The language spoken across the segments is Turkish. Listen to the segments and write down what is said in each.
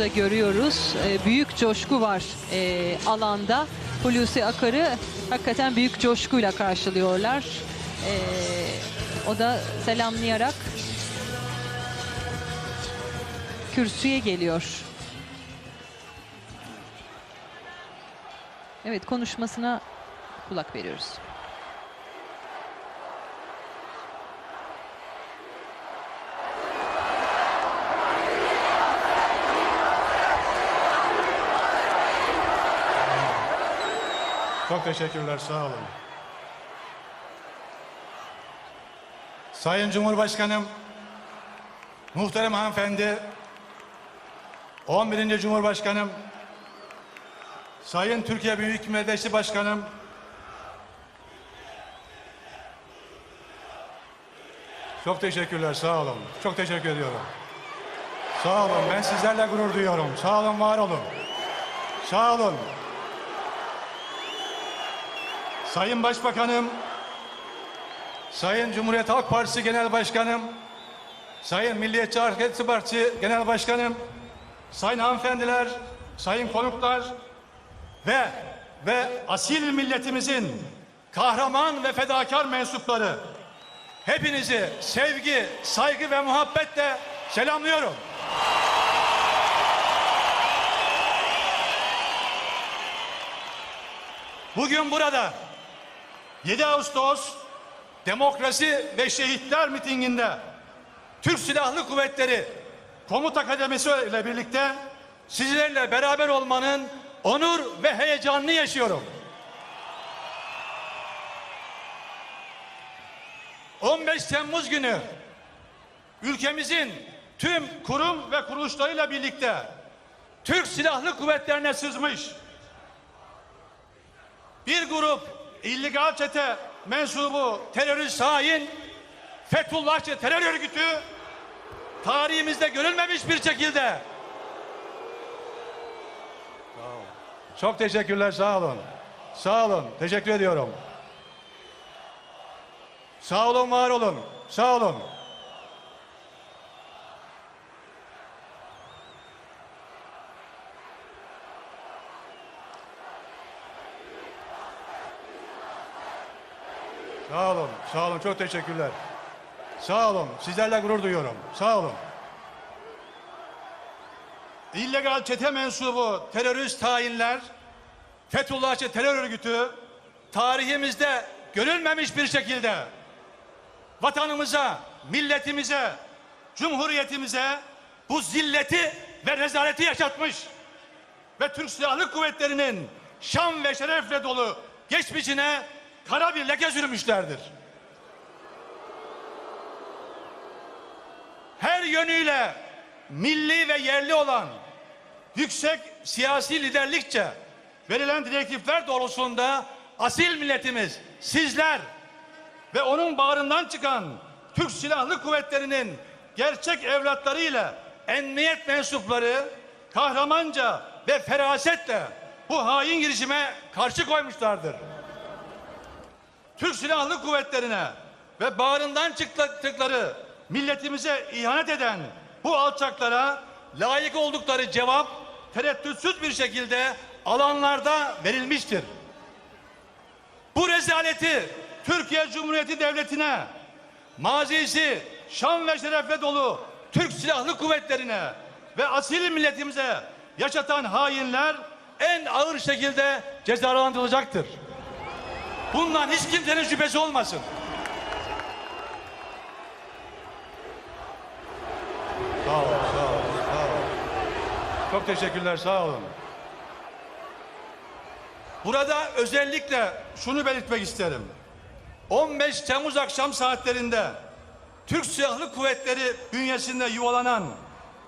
da görüyoruz. E, büyük coşku var e, alanda. Hulusi Akar'ı hakikaten büyük coşkuyla karşılıyorlar. E, o da selamlayarak kürsüye geliyor. Evet konuşmasına kulak veriyoruz. Çok teşekkürler, sağ olun. Sayın Cumhurbaşkanım, muhterem hanımefendi, 11. Cumhurbaşkanım, Sayın Türkiye Büyük Meclisi Başkanım, çok teşekkürler, sağ olun. Çok teşekkür ediyorum. Sağ olun, ben sizlerle gurur duyuyorum. Sağ olun, var olun. Sağ olun. Sayın Başbakanım, Sayın Cumhuriyet Halk Partisi Genel Başkanım, Sayın Milliyetçi Hareket Partisi Genel Başkanım, Sayın hanımefendiler, sayın konuklar ve ve asil milletimizin kahraman ve fedakar mensupları hepinizi sevgi, saygı ve muhabbetle selamlıyorum. Bugün burada 7 Ağustos Demokrasi ve Şehitler mitinginde Türk Silahlı Kuvvetleri Komuta Kademesi ile birlikte sizlerle beraber olmanın onur ve heyecanını yaşıyorum. 15 Temmuz günü ülkemizin tüm kurum ve kuruluşlarıyla birlikte Türk Silahlı Kuvvetlerine sızmış bir grup illegal çete mensubu terörist hain Fethullahçı terör örgütü tarihimizde görülmemiş bir şekilde. Çok teşekkürler sağ olun. Sağ olun teşekkür ediyorum. Sağ olun var olun. Sağ olun Sağ olun, sağ olun. Çok teşekkürler. Sağ olun. Sizlerle gurur duyuyorum. Sağ olun. İllegal çete mensubu terörist hainler, Fethullahçı terör örgütü tarihimizde görülmemiş bir şekilde vatanımıza, milletimize, cumhuriyetimize bu zilleti ve rezaleti yaşatmış ve Türk Silahlı Kuvvetleri'nin şan ve şerefle dolu geçmişine kara bir leke sürmüşlerdir. Her yönüyle milli ve yerli olan yüksek siyasi liderlikçe verilen direktifler doğrultusunda asil milletimiz sizler ve onun bağrından çıkan Türk Silahlı Kuvvetleri'nin gerçek evlatlarıyla emniyet mensupları kahramanca ve ferasetle bu hain girişime karşı koymuşlardır. Türk Silahlı Kuvvetlerine ve bağrından çıktıkları milletimize ihanet eden bu alçaklara layık oldukları cevap tereddütsüz bir şekilde alanlarda verilmiştir. Bu rezaleti Türkiye Cumhuriyeti Devleti'ne, mazisi şan ve şerefle dolu Türk Silahlı Kuvvetlerine ve asil milletimize yaşatan hainler en ağır şekilde cezalandırılacaktır. Bundan hiç kimsenin şüphesi olmasın. Sağ olun, sağ olun, sağ olun. Çok teşekkürler, sağ olun. Burada özellikle şunu belirtmek isterim. 15 Temmuz akşam saatlerinde Türk Silahlı Kuvvetleri bünyesinde yuvalanan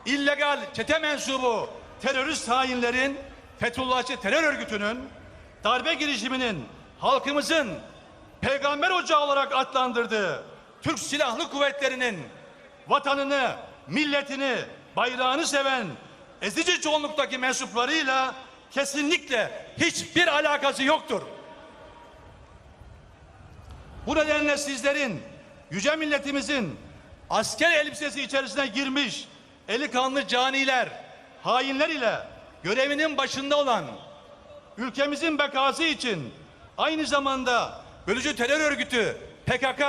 illegal çete mensubu terörist hainlerin Fethullahçı terör örgütünün darbe girişiminin halkımızın peygamber ocağı olarak adlandırdığı Türk Silahlı Kuvvetleri'nin vatanını, milletini, bayrağını seven ezici çoğunluktaki mensuplarıyla kesinlikle hiçbir alakası yoktur. Bu nedenle sizlerin, yüce milletimizin asker elbisesi içerisine girmiş eli kanlı caniler, hainler ile görevinin başında olan ülkemizin bekası için aynı zamanda bölücü terör örgütü PKK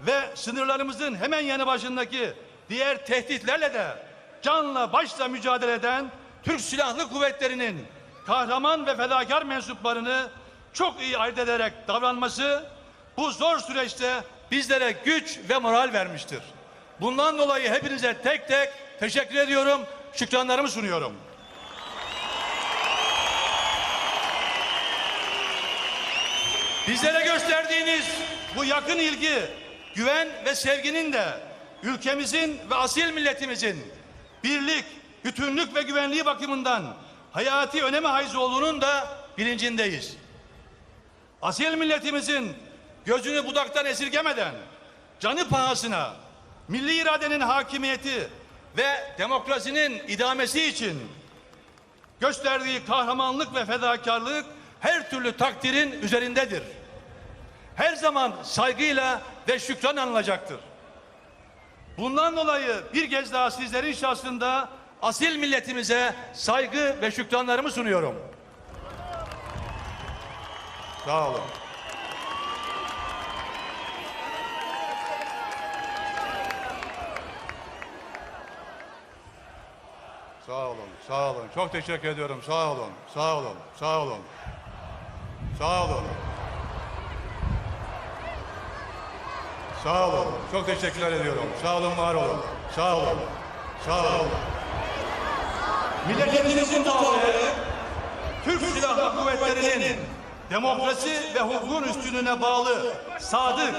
ve sınırlarımızın hemen yanı başındaki diğer tehditlerle de canla başla mücadele eden Türk Silahlı Kuvvetleri'nin kahraman ve fedakar mensuplarını çok iyi ayırt ederek davranması bu zor süreçte bizlere güç ve moral vermiştir. Bundan dolayı hepinize tek tek teşekkür ediyorum, şükranlarımı sunuyorum. Bizlere gösterdiğiniz bu yakın ilgi, güven ve sevginin de ülkemizin ve asil milletimizin birlik, bütünlük ve güvenliği bakımından hayati öneme haiz olduğunun da bilincindeyiz. Asil milletimizin gözünü budaktan esirgemeden canı pahasına milli iradenin hakimiyeti ve demokrasinin idamesi için gösterdiği kahramanlık ve fedakarlık her türlü takdirin üzerindedir. Her zaman saygıyla ve şükran anılacaktır. Bundan dolayı bir kez daha sizlerin şahsında asil milletimize saygı ve şükranlarımı sunuyorum. Sağ olun. Sağ olun, sağ olun. Çok teşekkür ediyorum. Sağ olun, sağ olun, sağ olun. Sağ olun. Sağ olun. Çok teşekkürler ediyorum. Sağ olun, var olun. Sağ olun. Sağ olun. Milletimizin tavrı Türk Silahlı Kuvvetleri'nin demokrasi ve hukukun üstünlüğüne bağlı, sadık,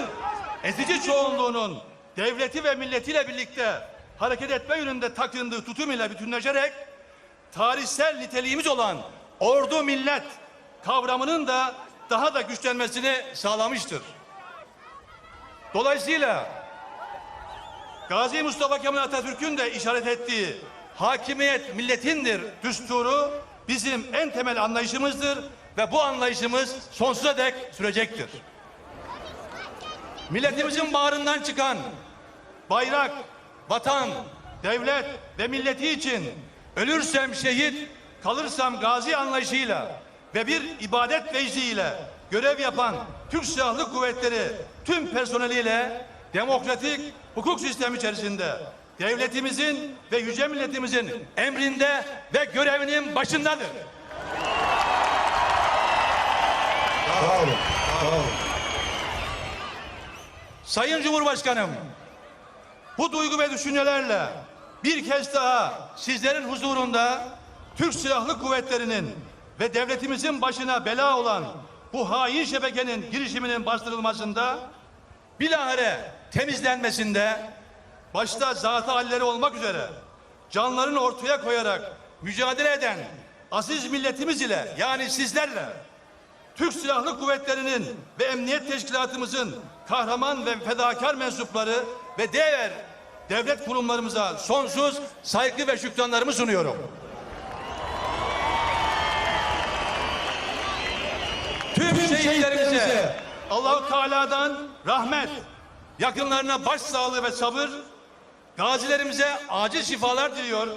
ezici çoğunluğunun devleti ve milletiyle birlikte hareket etme yönünde takındığı tutum ile bütünleşerek tarihsel niteliğimiz olan ordu millet kavramının da daha da güçlenmesini sağlamıştır. Dolayısıyla Gazi Mustafa Kemal Atatürk'ün de işaret ettiği hakimiyet milletindir düsturu bizim en temel anlayışımızdır ve bu anlayışımız sonsuza dek sürecektir. Milletimizin bağrından çıkan bayrak, vatan, devlet ve milleti için ölürsem şehit, kalırsam gazi anlayışıyla ve bir ibadet vecdiyle görev yapan Türk Silahlı Kuvvetleri tüm personeliyle demokratik hukuk sistemi içerisinde devletimizin ve yüce milletimizin emrinde ve görevinin başındadır. Sağ olun, sağ olun. Sayın Cumhurbaşkanım, bu duygu ve düşüncelerle bir kez daha sizlerin huzurunda Türk Silahlı Kuvvetleri'nin ve devletimizin başına bela olan bu hain şebekenin girişiminin bastırılmasında bilahare temizlenmesinde başta zatı halleri olmak üzere canlarını ortaya koyarak mücadele eden aziz milletimiz ile yani sizlerle Türk Silahlı Kuvvetleri'nin ve Emniyet Teşkilatımızın kahraman ve fedakar mensupları ve diğer devlet kurumlarımıza sonsuz saygı ve şükranlarımı sunuyorum. Tüm şehitlerimize Allahu Teala'dan rahmet, yakınlarına başsağlığı ve sabır, gazilerimize acil şifalar diliyor.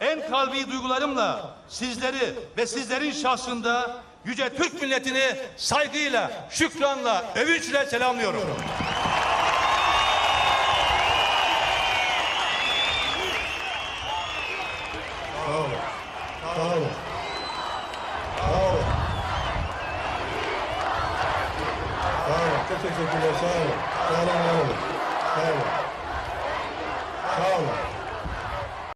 En kalbi duygularımla sizleri ve sizlerin şahsında yüce Türk milletini saygıyla, şükranla, övünçle selamlıyorum.